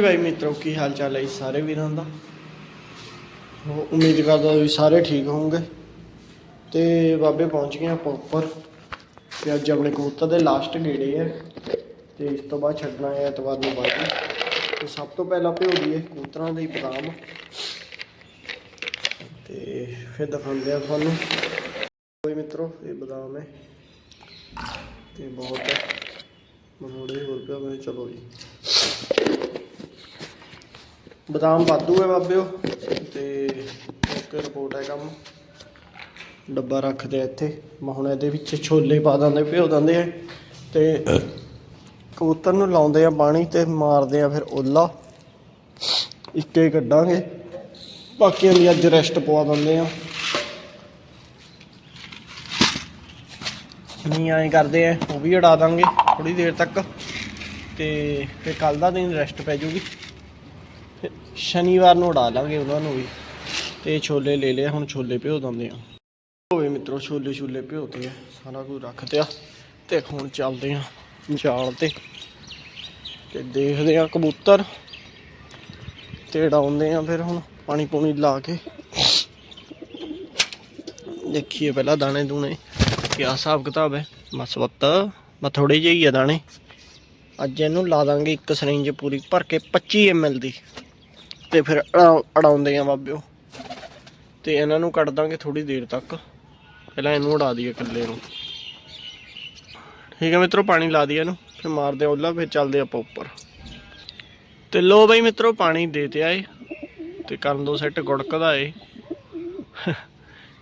ਭਾਈ ਮਿੱਤਰੋ, ਕੀ ਹਾਲ ਚਾਲ ਹੈ ਜੀ ਸਾਰੇ ਵੀਰਾਂ ਦਾ? ਉਮੀਦ ਕਰਦਾ ਵੀ ਸਾਰੇ ਠੀਕ ਹੋਵੋਗੇ। ਤੇ ਬਾਬੇ ਪਹੁੰਚ ਗਏ ਆਪਾਂ ਉੱਪਰ। ਤੇ ਅੱਜ ਆਪਣੇ ਕਬੂਤਰ ਦੇ ਲਾਸਟ ਗੇੜੇ ਹੈ ਤੇ ਇਸ ਤੋਂ ਬਾਅਦ ਛੱਡਣਾ ਹੈ ਐਤਵਾਰ ਨੂੰ ਬਾਜੀ ਤੇ ਸਭ ਤੋਂ ਪਹਿਲਾਂ ਭਿਓ ਦਈਏ ਕਬੂਤਰਾਂ ਦੇ ਬਦਾਮ। ਤੇ ਫਿਰ ਦਿਖਾਉਂਦੇ ਆ ਤੁਹਾਨੂੰ। ਕੋਈ ਮਿੱਤਰੋ, ਇਹ ਬਦਾਮ ਹੈ। ਤੇ ਬਹੁਤ ਮਨੋੜੇ ਹੋਰ ਪਿਆ ਮੈਂ ਚਲੋ ਜੀ। ਬਦਾਮ ਵਾਧੂ ਹੈ ਬਾਬਿਓ ਤੇ ਇੱਕ ਰਿਪੋਰਟ ਹੈ ਕੰਮ। ਡੱਬਾ ਰੱਖਦੇ ਆ ਇੱਥੇ। ਮੈਂ ਹੁਣ ਇਹਦੇ ਵਿੱਚ ਛੋਲੇ ਪਾ ਦਿੰਦੇ, ਭਿਓ ਦਿੰਦੇ ਆ। ਤੇ ਕਬੂਤਰ ਨੂੰ ਲਾਉਂਦੇ ਆ ਪਾਣੀ ਤੇ ਮਾਰਦੇ ਆ ਫਿਰ ਓਲਾ। ਇੱਕੇ ਕੱਢਾਂਗੇ। ਬਾਕੀਆਂ ਦੀ ਅੱਜ ਰੈਸਟ ਪਵਾ ਦਿੰਦੇ ਆ। ਨਹੀਂ ਐਂ ਕਰਦੇ ਆ, ਉਹ ਵੀ ਉਡਾ ਦਾਂਗੇ ਥੋੜੀ ਦੇਰ ਤੱਕ। ਤੇ ਫਿਰ ਕੱਲ ਦਾ ਦਿਨ ਰੈਸਟ ਪੈ ਜੂਗੀ। ਸ਼ਨੀਵਾਰ ਨੂੰ ਉਡਾ ਲਾਂਗੇ ਉਹਨਾਂ ਨੂੰ ਵੀ। ਤੇ ਛੋਲੇ ਲੈ ਲਿਆ ਹੁਣ ਛੋਲੇ ਭਿਓ ਦਿੰਦੇ ਆ। ਹੋਵੇ ਮਿੱਤਰੋ, ਛੋਲੇ ਛੋਲੇ ਭਿਓਤੇ ਆ, ਸਾਰਾ ਕੁਝ ਰੱਖ ਤਿਆ ਤੇ ਹੁਣ ਚੱਲਦੇ ਆ ਜਾਲ ਤੇ। ਤੇ ਦੇਖਦੇ ਆ ਕਬੂਤਰ। ਤੇ ਉਡਾਉਂਦੇ ਆ ਫਿਰ ਹੁਣ ਪਾਣੀ ਪੂਣੀ ਲਾ ਕੇ। ਦੇਖੀਏ ਪਹਿਲਾਂ ਦਾਣੇ ਦੂਣੇ, ਕਿਆ ਹਿਸਾਬ ਕਿਤਾਬ ਹੈ। ਬਸ ਵੱਤ ਮੈਂ ਥੋੜੇ ਜਿਹੇ ਹੀ ਆ ਦਾਣੇ। ਅੱਜ ਇਹਨੂੰ ਲਾ ਦਾਂਗੇ ਇੱਕ ਸਰਿੰਜ ਪੂਰੀ, ਭਰ ਕੇ 25 ml ਦੀ। ਤੇ ਫਿਰ ਅੜਾ- ਅੜਾਉਂਦੇ ਆ ਬਾਬਿਓ। ਤੇ ਇਹਨਾਂ ਨੂੰ ਕੱਢ ਦਾਂਗੇ ਥੋੜੀ ਦੇਰ ਤੱਕ। ਪਹਿਲਾਂ ਇਹਨੂੰ ਉਡਾ ਦਈਏ ਇਕੱਲੇ ਨੂੰ। ਠੀਕ ਹੈ ਮਿੱਤਰੋ, ਪਾਣੀ ਲਾ ਦਈਏ ਇਹਨੂੰ। ਫਿਰ ਮਾਰਦੇ ਆ ਉੱਲਾ, ਫਿਰ ਚੱਲਦੇ ਆਪਾਂ ਉੱਪਰ। ਤੇ ਲੋ ਬਈ ਮਿੱਤਰੋ, ਪਾਣੀ ਦੇ ਤੇ ਆਏ। ਤੇ ਕਰਨ ਦੋ ਸੈੱਟ ਗੁੜਕਦਾ ਏ।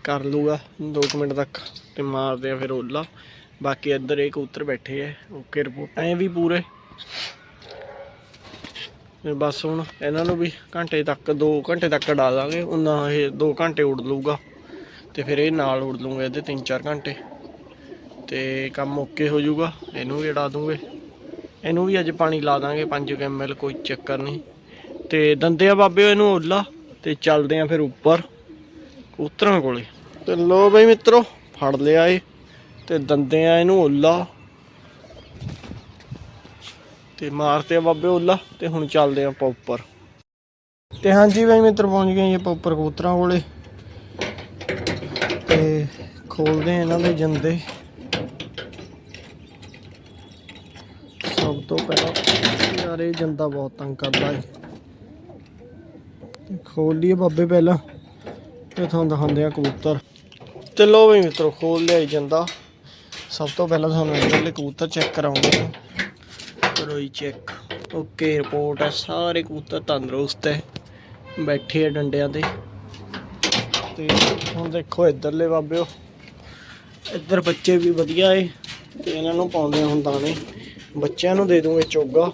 ਕਰ ਲੂਗਾ 2 ਮਿੰਟ ਤੱਕ। ਤੇ ਮਾਰਦੇ ਆ ਫਿਰ ਉੱਲਾ। ਬਾਕੀ ਇੱਧਰ ਇਹ ਕਬੂਤਰ ਬੈਠੇ ਐ ਓਕੇ ਰਿਪੋਰਟ। ਐ ਵੀ ਪੂਰੇ। ਬਸ ਹੁਣ ਇਹਨਾਂ ਨੂੰ ਵੀ ਘੰਟੇ ਤੱਕ 2 ਘੰਟੇ ਤੱਕ ਉਡਾ ਦਾਂਗੇ ਉਹਨਾਂ ਇਹ 2 ਘੰਟੇ ਉੜ ਲੂਗਾ ਤੇ ਫਿਰ ਇਹ ਨਾਲ ਉੜ ਲੂਗਾ ਇਹਦੇ 3-4 ਘੰਟੇ। ਤੇ ਕੰਮ ਓਕੇ ਹੋ ਜਾਊਗਾ। ਇਹਨੂੰ ਵੀ ਉਡਾ ਦੂੰਗੇ। ਇਹਨੂੰ ਵੀ ਅੱਜ ਪਾਣੀ ਲਾ ਦਾਂਗੇ 5 ml ਕੋਈ ਚੱਕਰ ਨਹੀਂ। ਤੇ ਦੰਦੇ ਆ ਬਾਬਿਓ ਇਹਨੂੰ ਓਲਾ ਤੇ ਚੱਲਦੇ ਆ ਫਿਰ ਉੱਪਰ, ਕਬੂਤਰਾਂ ਕੋਲੇ। ਤੇ ਲੋ ਬਈ ਮਿੱਤਰੋ, ਫੜ ਲਿਆ ਏ ਤੇ ਦੰਦੇ ਆ ਇਹਨੂੰ ਓਲਾ ਤੇ ਮਾਰਤੇ ਆ ਬਾਬੇ ਓਲਾ ਤੇ ਹੁਣ ਚੱਲਦੇ ਆ ਆਪਾਂ ਉੱਪਰ। ਤੇ ਹਾਂਜੀ ਬਈ ਮਿੱਤਰ ਪਹੁੰਚ ਗਏ ਜੀ ਆਪਾਂ ਉੱਪਰ ਕਬੂਤਰਾਂ ਕੋਲੇ। ਤੇ ਖੋਲਦੇ ਆ ਇਹਨਾਂ ਦੇ ਜੰਦੇ। ਸਭ ਤੋਂ ਪਹਿਲਾਂ ਯਾਰ ਇਹ ਜੰਦਾ ਬਹੁਤ ਤੰਗ ਕਰਦਾ ਹੈ ਖੋਲ ਲਈਏ ਬਾਬੇ ਪਹਿਲਾਂ, ਤੇ ਤੁਹਾਨੂੰ ਦਿਖਾਉਂਦੇ ਆ ਕਬੂਤਰ। ਤੇ ਲੋ ਬਈ ਮਿੱਤਰੋ, ਖੋਲ ਲਿਆ ਜਾਂਦਾ। ਸਭ ਤੋਂ ਪਹਿਲਾਂ ਤੁਹਾਨੂੰ ਇਹਨਾਂ ਇੱਧਰਲੇ ਕਬੂਤਰ ਚੈੱਕ ਕਰਾਉਂਦੇ ਆ। ਕਰੋ ਜੀ ਚੈੱਕ ਓਕੇ ਰਿਪੋਰਟ ਹੈ, ਸਾਰੇ ਕਬੂਤਰ ਤੰਦਰੁਸਤ ਹੈ। ਬੈਠੇ ਆ ਡੰਡਿਆਂ ਤੇ। ਤੇ ਹੁਣ ਦੇਖੋ ਇੱਧਰਲੇ ਬਾਬਿਓ। ਇੱਧਰ ਬੱਚੇ ਵੀ ਵਧੀਆ ਏ, ਤੇ ਇਹਨਾਂ ਨੂੰ ਪਾਉਂਦੇ ਆ ਹੁਣ ਦਾਣੇ। ਬੱਚਿਆਂ ਨੂੰ ਦੇ ਦੂੰਗੇ ਚੋਗਾ।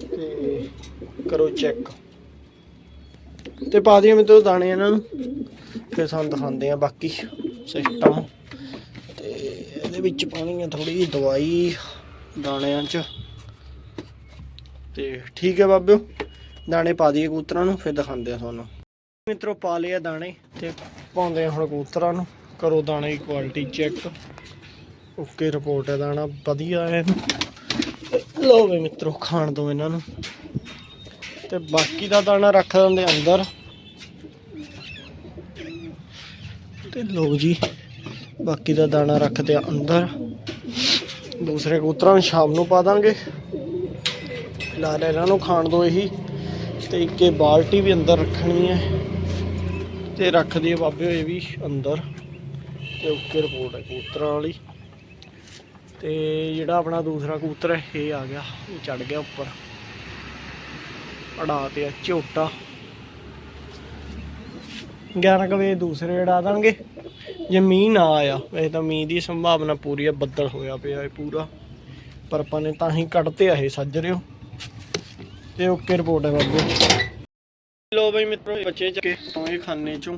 ਤੇ ਕਰੋ ਚੈੱਕ ਤੇ ਪਾ ਦਈਏ ਮੇਰੇ ਦਾਣੇ ਇਹਨਾਂ ਨੂੰ। ਫਿਰ ਸਾਨੂੰ ਦਿਖਾਉਂਦੇ ਆ ਬਾਕੀ ਸਿਸਟਮ ਤੇ ਇਹਦੇ ਵਿੱਚ ਪਾਣੀ ਆ ਥੋੜੀ ਜਿਹੀ ਦਵਾਈ। ਦਾਣਿਆਂ 'ਚ। ਤੇ ਠੀਕ ਹੈ ਬਾਬਿਓ, ਦਾਣੇ ਪਾ ਦਈਏ ਕਬੂਤਰਾਂ ਨੂੰ, ਫਿਰ ਦਿਖਾਉਂਦੇ ਆ ਤੁਹਾਨੂੰ। ਮਿੱਤਰੋ, ਪਾ ਲਿਆ ਦਾਣੇ ਤੇ ਪਾਉਂਦੇ ਆ ਹੁਣ ਕਬੂਤਰਾਂ ਨੂੰ। ਕਰੋ ਦਾਣੇ ਦੀ ਕੁਆਲਿਟੀ ਚੈੱਕ ਓਕੇ ਰਿਪੋਰਟ ਹੈ ਦਾਣਾ, ਵਧੀਆ ਹੈ। ਲੋ ਵੀ ਮਿੱਤਰੋ, ਖਾਣ ਦੋ ਇਹਨਾਂ ਨੂੰ। ਤੇ ਬਾਕੀ ਦਾ ਦਾਣਾ ਰੱਖ ਦਿੰਦੇ ਅੰਦਰ। ਤੇ ਲੋ ਜੀ, ਬਾਕੀ ਦਾ ਦਾਣਾ ਰੱਖਦੇ ਆ ਅੰਦਰ। ਦੂਸਰੇ ਕਬੂਤਰਾਂ ਨੂੰ ਸ਼ਾਮ ਨੂੰ ਪਾ ਦਾਂਗੇ। ਫਿਲਹਾਲ ਇਹਨਾਂ ਨੂੰ ਖਾਣ ਦੋ ਇਹੀ। ਤੇ ਇੱਕ ਇਹ ਬਾਲਟੀ ਵੀ ਅੰਦਰ ਰੱਖਣੀ ਹੈ। ਤੇ ਰੱਖ ਦਈਏ ਬਾਬੇ ਹੋਏ ਵੀ ਅੰਦਰ। ਤੇ ਓਕੇ ਰਿਪੋਰਟ ਹੈ ਕਬੂਤਰਾਂ ਵਾਲੀ। ਤੇ ਜਿਹੜਾ ਆਪਣਾ ਦੂਸਰਾ ਕਬੂਤਰ ਹੈ, ਇਹ ਆ ਗਿਆ। ਇਹ ਚੜ ਗਿਆ ਉੱਪਰ। ਅੜਾ ਤੇ ਆ ਝੋਟਾ। 11 ਕੁ ਵਜੇ ਦੂਸਰੇ ਅੜਾ ਦਾਂਗੇ। ਜੇ ਮੀਂਹ ਨਾ ਆਇਆ ਵੈਸੇ ਤਾਂ ਮੀਂਹ ਦੀ ਸੰਭਾਵਨਾ ਪੂਰੀ ਆ, ਬੱਦਲ ਹੋਇਆ ਪਿਆ ਹੈ ਪੂਰਾ। ਪਰ ਆਪਾਂ ਨੇ ਤਾਂ ਹੀ ਕੱਢਤੇ ਆ ਇਹ, ਸੱਜ ਰਿਓ ਤੇ ਓਕੇ ਰਿਪੋਰਟ ਹੈ ਬਾਬੂ। ਲੋ ਬਈ ਮਿੱਤਰੋ, ਇਹ ਬੱਚੇ ਚੱਕੇ ਇਹ ਖਾਨੇ ਚੋਂ।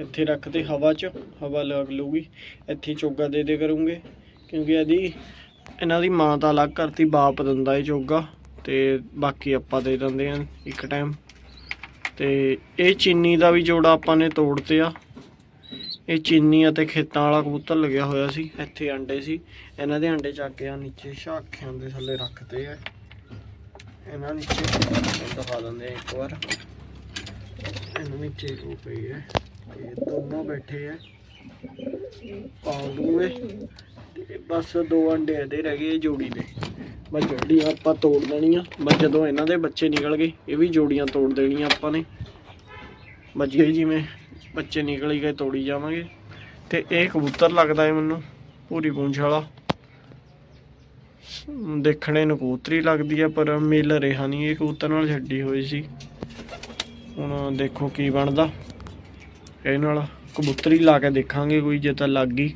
ਇੱਥੇ ਰੱਖਦੇ ਹਵਾ 'ਚ, ਹਵਾ ਲੱਗ ਲੂਗੀ ਇੱਥੇ ਚੋਗਾ ਦੇ ਦੇ ਕਰੂੰਗੇ। ਕਿਉਂਕਿ ਇਹਦੀ, ਇਹਨਾਂ ਦੀ ਮਾਂ ਤਾਂ ਅਲੱਗ ਕਰਤੀ, ਬਾਪ ਦਿੰਦਾ ਇਹ ਚੋਗਾ। ਤੇ ਬਾਕੀ ਆਪਾਂ ਦੇ ਦਿੰਦੇ ਆ ਇੱਕ ਟਾਈਮ ਤੇ ਇਹ ਚੀਨੀ ਦਾ ਵੀ ਜੋੜਾ ਆਪਾਂ ਨੇ ਤੋੜਤੇ ਆ। ਇਹ ਚੀਨੀ ਅਤੇ ਖੇਤਾਂ ਵਾਲਾ ਕਬੂਤਰ ਲੱਗਿਆ ਹੋਇਆ ਸੀ, ਇੱਥੇ ਅੰਡੇ ਸੀ। ਇਹਨਾਂ ਦੇ ਅੰਡੇ ਚੱਕ ਕੇ ਆ ਨੀਚੇ ਸ਼ਾਖਿਆਂ ਦੇ ਥੱਲੇ ਰੱਖਦੇ ਆ। ਇਹਨਾਂ ਨੀਚੇ ਦਿਖਾ ਦਿੰਦੇ ਆ ਇੱਕ ਵਾਰ। ਇਹਨਾਂ ਨੀਚੇ ਉਹ ਪਈ ਹੈ ਇਹ ਦੋਨੋਂ ਬੈਠੇ ਆ। ਪਾ ਤੇ ਬਸ ਦੋ ਅੰਡੇ ਇਹਦੇ ਰਹਿ ਗਏ ਜੋੜੀ ਦੇ। ਬਸ ਜੋੜੀਆਂ ਆਪਾਂ ਤੋੜ ਦੇਣੀਆਂ, ਬਸ ਜਦੋਂ ਇਹਨਾਂ ਦੇ ਬੱਚੇ ਨਿਕਲ ਗਏ, ਇਹ ਵੀ ਜੋੜੀਆਂ ਤੋੜ ਦੇਣੀਆਂ ਆਪਾਂ ਨੇ। ਬਚ ਗਏ ਜਿਵੇਂ ਬੱਚੇ ਨਿਕਲ ਹੀ ਗਏ ਤੋੜੀ ਜਾਵਾਂਗੇ। ਤੇ ਇਹ ਕਬੂਤਰ ਲੱਗਦਾ ਹੈ ਮੈਨੂੰ ਪੂਰੀ ਪੂੰਛ ਵਾਲਾ। ਹਮ, ਦੇਖਣੇ ਨੂੰ ਕਬੂਤਰੀ ਲੱਗਦੀ ਆ ਪਰ ਮਿਲ ਰਿਹਾ ਨਹੀਂ। ਇਹ ਕਬੂਤਰ ਨਾਲ ਛੱਡੀ ਹੋਈ ਸੀ। ਹੁਣ ਦੇਖੋ ਕੀ ਬਣਦਾ। ਇਹ ਨਾਲ ਕਬੂਤਰੀ ਲਾ ਕੇ ਦੇਖਾਂਗੇ ਕੋਈ ਜੇ ਤਾਂ ਲੱਗ ਗਈ।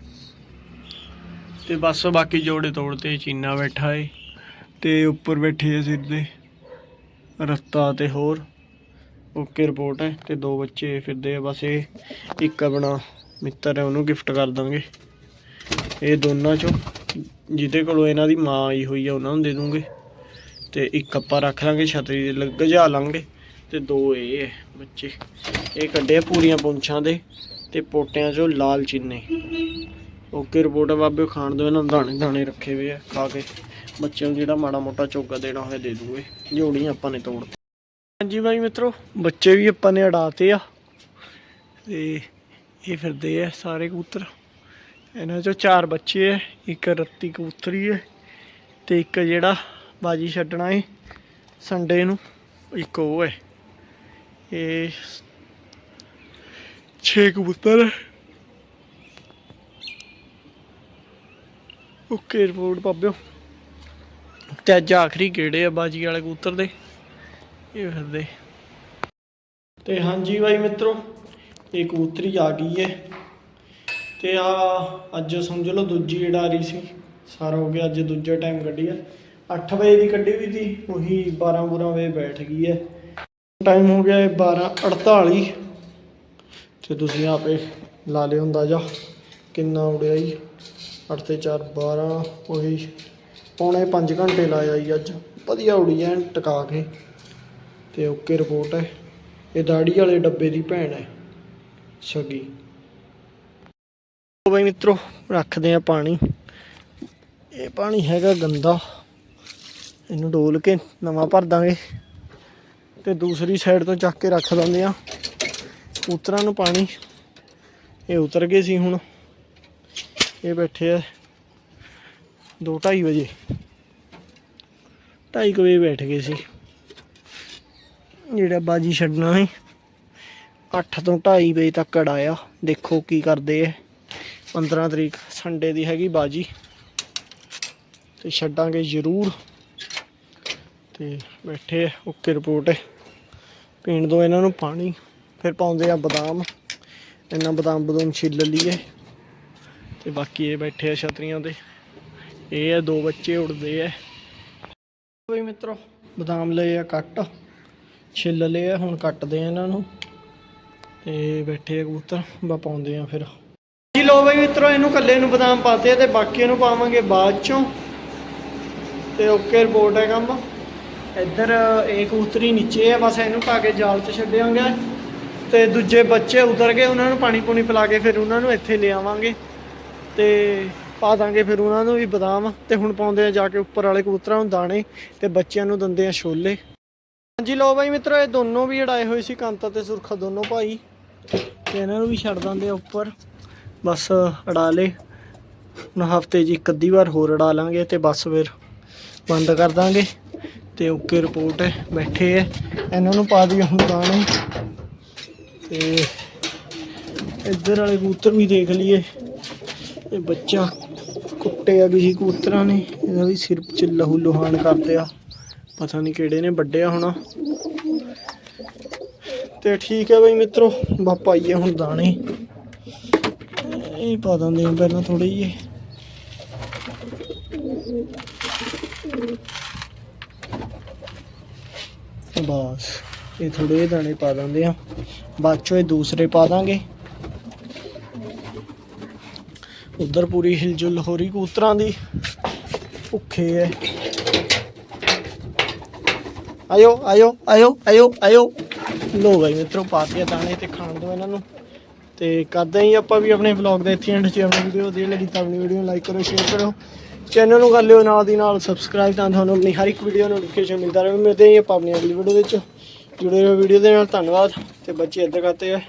ਤੇ ਬਸ ਬਾਕੀ ਜੋੜੇ ਤੋੜ ਤੇ ਚੀਨਾ ਬੈਠਾ ਏ। ਤੇ ਉੱਪਰ ਬੈਠੇ ਆ ਸਿਰ ਦੇ। ਰਸਤਾ ਤੇ ਹੋਰ। ਓਕੇ ਰਿਪੋਰਟ ਹੈ ਤੇ ਦੋ ਬੱਚੇ ਫਿਰਦੇ ਆ, ਬਸ ਇਹ ਇੱਕ ਆਪਣਾ ਮਿੱਤਰ ਹੈ, ਉਹਨੂੰ ਗਿਫਟ ਕਰ ਦਾਂਗੇ। ਇਹ ਦੋਨਾਂ ਚੋਂ, ਜਿਹਦੇ ਕੋਲੋਂ ਇਹਨਾਂ ਦੀ ਮਾਂ ਆਈ ਹੋਈ ਆ, ਉਹਨਾਂ ਨੂੰ ਦੇ ਦੂੰਗੇ। ਤੇ ਇੱਕ ਆਪਾਂ ਰੱਖ ਲਾਂਗੇ, ਛਤਰੀ ਦੇ ਲੱਗ ਗਜਾ ਲਾਂਗੇ। ਤੇ ਦੋ ਇਹ ਹੈ ਬੱਚੇ। ਇਹ ਕੱਢੇ ਪੂਰੀਆਂ ਪੁੰਛਾਂ ਦੇ ਤੇ ਪੋਟਿਆਂ ਚੋਂ ਲਾਲ ਚਿੰਨੇ। ਓਕੇ ਰਿਪੋਰਟ ਹੈ ਬਾਬੇ ਖਾਣ ਦੋ, ਇਹਨਾਂ ਨੂੰ ਦਾਣੇ ਦਾਣੇ ਰੱਖੇ ਹੋਏ ਆ, ਖਾ ਕੇ। ਬੱਚਿਆਂ ਨੂੰ ਜਿਹੜਾ ਮਾੜਾ ਮੋਟਾ ਚੋਗਾ ਦੇਣਾ ਹੋਇਆ, ਦੇ ਦੂਗੇ। ਜੋੜੀਆਂ ਆਪਾਂ ਨੇ ਤੋੜ ਹਾਂਜੀ ਬਾਈ ਮਿੱਤਰੋ, ਬੱਚੇ ਵੀ ਆਪਾਂ ਨੇ ਅੜਾਤੇ ਆ। ਤੇ ਇਹ ਫਿਰਦੇ ਆ ਸਾਰੇ ਕਬੂਤਰ। ਇਹਨਾਂ ਚੋਂ ਚਾਰ ਬੱਚੇ ਐ ਇੱਕ ਰੱਤੀ ਕਬੂਤਰੀ ਐ ਤੇ ਇੱਕ ਜਿਹੜਾ ਬਾਜੀ ਛੱਡਣਾ ਏ ਸੰਡੇ ਨੂੰ, ਇੱਕ ਉਹ ਐ ਇਹ ਛੇ ਕਬੂਤਰ ਓਕੇ ਰਿਪੋਰਟ ਪਾਬਿਓ ਤੇ ਅੱਜ ਆਖਰੀ ਗੇੜੇ ਆ ਬਾਜੀ ਵਾਲੇ ਕਬੂਤਰ ਦੇ। ਇਹ ਫਿਰਦੇ। ਤੇ ਹਾਂਜੀ ਬਾਈ ਮਿੱਤਰੋ, ਇਹ ਕਬੂਤਰੀ ਆ ਗਈ ਹੈ ਤੇ ਆ ਅੱਜ ਸਮਝ ਲਓ ਦੂਜੀ ਉਡਾਰੀ ਸੀ, ਸਾਰਾ ਹੋ ਗਿਆ ਅੱਜ ਦੂਜਾ ਟਾਈਮ ਕੱਢੀ ਆ। 8 ਵਜੇ ਦੀ ਕੱਢੀ ਵੀ ਸੀ, ਉਹੀ 12 ਬੁਰਾ ਵਜੇ ਬੈਠ ਗਈ ਹੈ ਟਾਈਮ ਹੋ ਗਿਆ ਹੈ 12:48 ਤੇ ਤੁਸੀਂ ਆਪੇ ਲਾ ਲਿਓ ਅੰਦਾਜ਼ਾ ਕਿੰਨਾ ਉੜਿਆ ਜੀ 8 ਤੇ 4 12 ਉਹੀ ਪੌਣੇ 5 ਘੰਟੇ ਲਾਇਆ ਜੀ ਅੱਜ। ਵਧੀਆ ਉੜੀ ਐਨ, ਟਿਕਾ ਕੇ। ਤੇ ਓਕੇ ਰਿਪੋਰਟ ਹੈ। ਇਹ ਦਾੜੀ ਵਾਲੇ ਡੱਬੇ ਦੀ ਭੈਣ ਹੈ, ਸਗੀ। ਬਈ ਮਿੱਤਰੋ, ਰੱਖਦੇ ਆ ਪਾਣੀ। ਇਹ ਪਾਣੀ ਹੈਗਾ ਗੰਦਾ। ਇਹਨੂੰ ਡੋਲ ਕੇ ਨਵਾਂ ਭਰ ਦਾਂਗੇ। ਤੇ ਦੂਸਰੀ ਸਾਈਡ ਤੋਂ ਚੱਕ ਕੇ ਰੱਖ ਦਿੰਦੇ ਆ ਉਤਰਾਂ ਨੂੰ ਪਾਣੀ। ਇਹ ਉਤਰ ਗਏ ਸੀ ਹੁਣ। ਇਹ ਬੈਠੇ ਆ 2:30 ਵਜੇ। 2:30 ਵਜੇ ਬੈਠ ਗਏ ਸੀ। ਜਿਹੜਾ ਬਾਜੀ ਛੱਡਣਾ ਹੈ 8 ਤੋਂ 2:30 ਵਜੇ ਤੱਕ ਅੜਾਇਆ। ਦੇਖੋ ਕੀ ਕਰਦੇ ਐ 15 ਤਰੀਕ ਸੰਡੇ ਦੀ ਹੈਗੀ ਬਾਜੀ। ਤੇ ਛੱਡਾਂਗੇ ਜ਼ਰੂਰ। ਤੇ ਬੈਠੇ ਆ, ਓਕੇ ਰਿਪੋਰਟ ਪੀਣ ਦੋ ਇਹਨਾਂ ਨੂੰ ਪਾਣੀ। ਫਿਰ ਪਾਉਂਦੇ ਆ ਬਦਾਮ। ਇਹਨਾਂ ਬਦਾਮ ਬਦਾਮ ਛਿੱਲ ਲਈਏ। ਤੇ ਬਾਕੀ ਇਹ ਬੈਠੇ ਆ ਛਤਰੀਆਂ ਤੇ। ਇਹ ਆ ਦੋ ਬੱਚੇ ਉੜਦੇ ਆ। ਬਈ ਮਿੱਤਰੋ ਬਦਾਮ ਲਏ ਆ ਕੱਟ। ਛਿੱਲ ਲਏ ਹੁਣ ਕੱਟਦੇ ਆ ਇਹਨਾਂ ਨੂੰ ਤੇ ਬੈਠੇ ਆ ਕਬੂਤਰ, ਬਾ ਪਾਉਂਦੇ ਆ ਫਿਰ। ਜੀ ਲੋ ਬਈ ਮਿੱਤਰੋ, ਇਹਨੂੰ ਕੱਲੇ ਨੂੰ ਬਦਾਮ ਪਾਤੇ ਤੇ ਬਾਕੀ ਨੂੰ ਪਾਵਾਂਗੇ ਬਾਅਦ ਚੋਂ। ਤੇ ਓਕੇ ਰਿਪੋਰਟ ਹੈ ਕੰਮ। ਇੱਧਰ ਇਹ ਕਬੂਤਰੀ ਨੀਚੇ ਹੈ ਬਸ ਇਹਨੂੰ ਪਾ ਕੇ ਜਾਲ 'ਚ ਛੱਡਿਆਂਗੇ। ਤੇ ਦੂਜੇ ਬੱਚੇ ਉਤਰ ਗਏ, ਉਹਨਾਂ ਨੂੰ ਪਾਣੀ ਪੂਣੀ ਪਿਲਾ ਕੇ ਫਿਰ ਉਹਨਾਂ ਨੂੰ ਇੱਥੇ ਲਿਆਵਾਂਗੇ ਤੇ ਪਾ ਦਾਂਗੇ ਫਿਰ ਉਹਨਾਂ ਨੂੰ ਵੀ ਬਦਾਮ। ਤੇ ਹੁਣ ਪਾਉਂਦੇ ਆ ਜਾ ਕੇ ਉੱਪਰ ਵਾਲੇ ਕਬੂਤਰਾਂ ਨੂੰ ਦਾਣੇ ਤੇ ਬੱਚਿਆਂ ਨੂੰ ਦਿੰਦੇ ਆ ਛੋਲੇ। ਹਾਂਜੀ ਲੋ ਬਾਈ ਮਿੱਤਰੋ, ਇਹ ਦੋਨੋਂ ਵੀ ਅੜਾਏ ਹੋਏ ਸੀ, ਕਾਂਤਾ ਤੇ ਸੁਰਖਾ ਦੋਨੋਂ ਭਾਈ। ਤੇ ਇਹਨਾਂ ਨੂੰ ਵੀ ਛੱਡ ਦਿੰਦੇ ਆ ਉੱਪਰ। ਬਸ ਅੜਾ ਲੇ। ਹੁਣ ਹਫ਼ਤੇ 'ਚ ਇੱਕ ਅੱਧੀ ਵਾਰ ਹੋਰ ਅੜਾ ਲਾਂਗੇ ਤੇ ਬਸ ਫਿਰ ਬੰਦ ਕਰ ਦਾਂਗੇ। ਤੇ ਓਕੇ ਰਿਪੋਰਟ ਹੈ, ਬੈਠੇ ਐ ਇਹਨਾਂ ਨੂੰ ਪਾ ਦਿਓ ਹੁਣ ਦਾਣੇ। ਤੇ ਇੱਧਰ ਵਾਲੇ ਕਬੂਤਰ ਵੀ ਦੇਖ ਲਈਏ। ਇਹ ਬੱਚਾ ਕੁੱਟਿਆ ਆ ਕਿਸੇ ਕਬੂਤਰਾਂ ਨੇ। ਇਹਦਾ ਵੀ ਸਿਰ 'ਚ ਲਹੂ ਲੁਹਾਨ ਕਰਦੇ ਆ। ਪਤਾ ਨਹੀਂ ਕਿਹੜੇ ਨੇ ਵੱਡਿਆ ਹੋਣਾ। ਤੇ ਠੀਕ ਹੈ ਬਈ ਮਿੱਤਰੋ ਬਾ ਆਈਏ ਹੁਣ ਦਾਣੇ। ਇਹ ਪਾ ਦਿੰਦੇ ਪਹਿਲਾਂ ਥੋੜੇ ਜਿਹੇ। ਬਸ, ਇਹ ਥੋੜੇ ਜਿਹੇ ਦਾਣੇ ਪਾ ਦਿੰਦੇ ਆ। ਬਾਅਦ ਚੋਂ ਇਹ ਦੂਸਰੇ ਪਾ ਦਾਂਗੇ। ਉਧਰ ਪੂਰੀ ਹਿਲਜੁਲ ਹੋ ਰਹੀ ਕੂਤਰਾਂ ਦੀ। ਭੁੱਖੇ ਐ। ਆਇਓ ਆਇਓ ਆਇਓ ਆਇਓ ਆਇਓ। ਲੋ ਭਾਈ ਮਿੱਤਰੋ ਪਾਤੇ ਆ ਦਾਣੇ ਤੇ ਖਾਣ ਦਿਓ ਇਹਨਾਂ ਨੂੰ। ਤੇ ਕਰਦੇ ਆਂ ਆਪਾਂ ਵੀ ਆਪਣੇ ਵਲੌਗ ਦੇ ਇੱਥੇ ਐਂਡ 'ਚ ਆਪਣੀ ਵੀਡੀਓ ਦੇ ਲਈ ਤਾਂ ਆਪਣੀ ਵੀਡੀਓ ਲਾਈਕ ਕਰੋ ਸ਼ੇਅਰ ਕਰੋ। ਚੈਨਲ ਨੂੰ ਕਰ ਲਿਓ ਨਾਲ ਦੀ ਨਾਲ ਸਬਸਕ੍ਰਾਈਬ ਤਾਂ ਤੁਹਾਨੂੰ ਆਪਣੀ ਹਰ ਇੱਕ ਵੀਡੀਓ ਨੋਟੀਫਿਕੇਸ਼ਨ ਮਿਲਦਾ ਰਹੇ। ਮਿਲਦੇ ਹਾਂ ਆਪਾਂ ਆਪਣੀ ਅਗਲੀ ਵੀਡੀਓ ਦੇ ਵਿੱਚ। ਜੁੜੇ ਰਹੋ ਵੀਡੀਓ ਦੇ ਨਾਲ, ਧੰਨਵਾਦ। ਤੇ ਬੱਚੇ ਇੱਧਰ ਕਰਤੇ ਆ।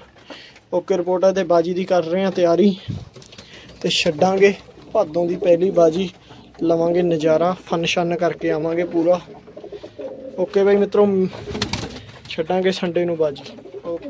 ਓਕੇ ਰਿਪੋਰਟਾਂ ਹੈ ਤੇ ਬਾਜੀ ਦੀ ਕਰ ਰਹੇ ਆ ਤਿਆਰੀ। ਤੇ ਛੱਡਾਂਗੇ ਭਾਦੋਂ ਦੀ ਪਹਿਲੀ ਬਾਜੀ। ਲਵਾਂਗੇ ਨਜ਼ਾਰਾ ਫਨ ਸ਼ਨ ਕਰਕੇ ਆਵਾਂਗੇ ਪੂਰਾ। ਓਕੇ ਬਾਈ ਮਿੱਤਰੋ ਛੱਡਾਂਗੇ ਸੰਡੇ ਨੂੰ ਬਾਜੀ। ਓਕੇ।